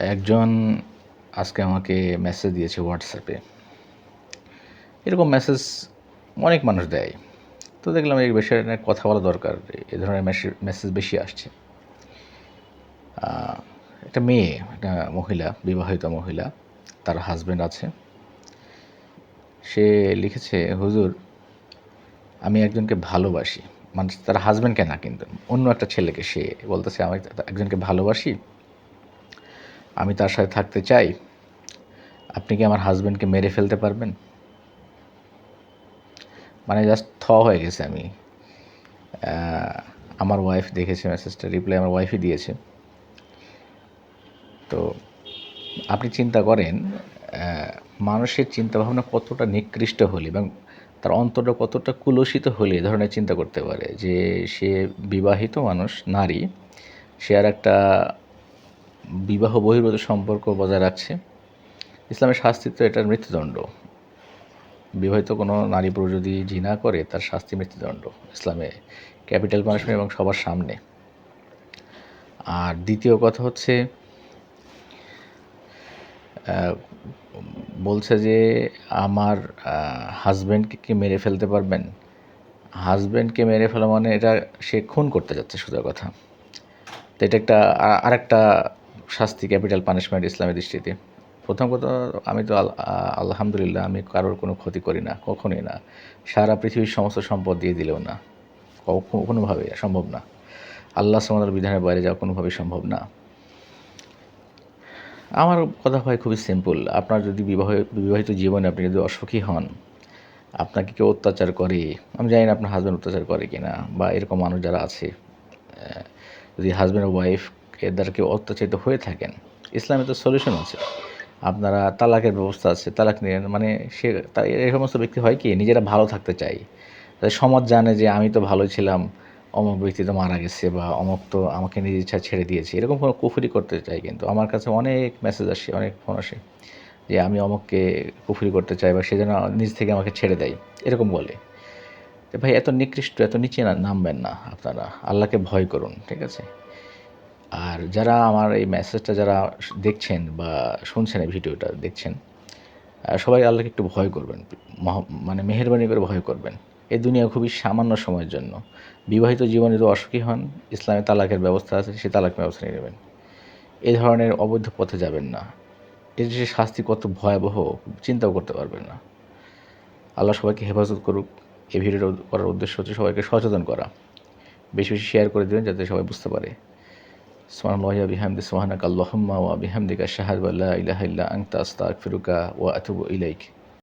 একজন আজকে আমাকে মেসেজ দিয়েছে হোয়াটসঅ্যাপে এরকম মেসেজ অনেক মানুষ দেয়। তো দেখলাম এই বিষয়ে কথা বলা দরকার, এ ধরনের মেসেজ বেশি আসছে। একটা মেয়ে, একটা মহিলা, বিবাহিত মহিলা, তার হাজব্যান্ড আছে। সে লিখেছে, হুজুর, আমি একজনকে ভালোবাসি। মানে তার হাজব্যান্ডকে না কিন্তু, অন্য একটা ছেলেকে সে বলতেছে, আমি একজনকে ভালোবাসি আমি তার সাথে থাকতে চাই, আপনি কি আমার হাজব্যান্ডকে মেরে ফেলতে পারবেন? মানে জাস্ট থ হয়ে গেছে আমি। আমার ওয়াইফ দেখেছে মেসেজটা রিপ্লাই আমার ওয়াইফই দিয়েছে। তো আপনি চিন্তা করেন মানুষের চিন্তাভাবনা কতটা নিকৃষ্ট হলে এবং তার অন্তরটা কতটা কুলসিত হলে এ ধরনের চিন্তা করতে পারে যে সে বিবাহিত মানুষ, নারী, সে আর একটা বিবাহ বহির্ভূত সম্পর্ক বজায় রাখছে। ইসলামের শাস্তি তো এটার মৃত্যুদণ্ড। বিবাহিত কোনো নারী পুরুষ যদি জিনা করে, তার শাস্তি মৃত্যুদণ্ড ইসলামে। ক্যাপিটাল পানিশমেন্ট এবং সবার সামনে। আর দ্বিতীয় কথা হচ্ছে বলছে যে আমার হাজব্যান্ডকে কি মেরে ফেলতে পারবেন? হাজব্যান্ডকে মেরে ফেলা মানে এটা সে খুন করতে যাচ্ছে, সোজা কথা। তো এটা একটা, আ- আরেকটা শাস্তি, ক্যাপিটাল পানিশমেন্ট ইসলামের দৃষ্টিতে। প্রথম কথা, আমি তো আলহামদুলিল্লাহ আমি কারোর কোনো ক্ষতি করি না, কখনোই না। সারা পৃথিবীর সমস্ত সম্পদ দিয়ে দিলেও না। কোনোভাবে সম্ভব না। আল্লাহ সমাদার বিধানের বাইরে যাওয়া কোনোভাবেই সম্ভব না। আমার কথা হয় খুবই সিম্পল, আপনার যদি বিবাহ, বিবাহিত জীবনে আপনি যদি অসুখী হন, আপনাকে কেউ অত্যাচার করে, আমি জানি না আপনার হাজব্যান্ড অত্যাচার করে কিনা, বা এরকম মানুষ যারা আছে যদি হাজব্যান্ড ওয়াইফ এর দ্বারা কেউ অত্যাচারিত হয়ে থাকেন। ইসলামে তো সলিউশন আছে। আপনারা তালাকের ব্যবস্থা আছে, তালাক নিয়ে মানে সে এই সমস্ত ব্যক্তি হয় কি? নিজেরা ভালো থাকতে চাই সমাজ জানে যে আমি তো ভালো ছিলাম, অমুক ব্যক্তি তো মারা গেছে বা অমুক তো আমাকে নিজ ইচ্ছা ছেড়ে দিয়েছে। এরকম কোনো কুফুরি করতে চাই কিন্তু। আমার কাছে অনেক মেসেজ আসে, অনেক ফোন আসে যে আমি অমুককে কুফুরি করতে চাই বা সে যেন নিজ থেকে আমাকে ছেড়ে দেয়। এরকম বলে। ভাই, এত নিকৃষ্ট, এত নিচে না, নামবেন না আপনারা। আল্লাহকে ভয় করুন, ঠিক আছে? আর যারা আমার এই মেসেজটা যারা দেখছেন বা শুনছেন এই ভিডিওটা, দেখছেন সবাই আল্লাহকে একটু ভয় করবেন মানে মেহরবানি করে ভয় করবেন। এই দুনিয়া খুবই সামান্য সময়ের জন্য। বিবাহিত জীবনে যদি অসুখী হন, ইসলামে তালাকের ব্যবস্থা আছে সে তালাক ব্যবস্থা নিয়ে নেবেন। এ ধরনের অবৈধ পথে যাবেন না। এর যে শাস্তি কত ভয়াবহ, চিন্তাও করতে পারবেন না। আল্লাহ সবাইকে হেফাজত করুক। এই ভিডিওটা করার উদ্দেশ্য হচ্ছে সবাইকে সচেতন করা। বেশি বেশি শেয়ার করে দেবেন যাতে সবাই বুঝতে পারে। সুবহানাল্লাহি ওয়া বিহামদি সুবহানাকা আল্লাহুম্মা ওয়া বিহামদিকা আশহাদু আল্লা ইলাহা ইল্লা আনতা আস্তাগফিরুকা ওয়া আতুবু ইলাইক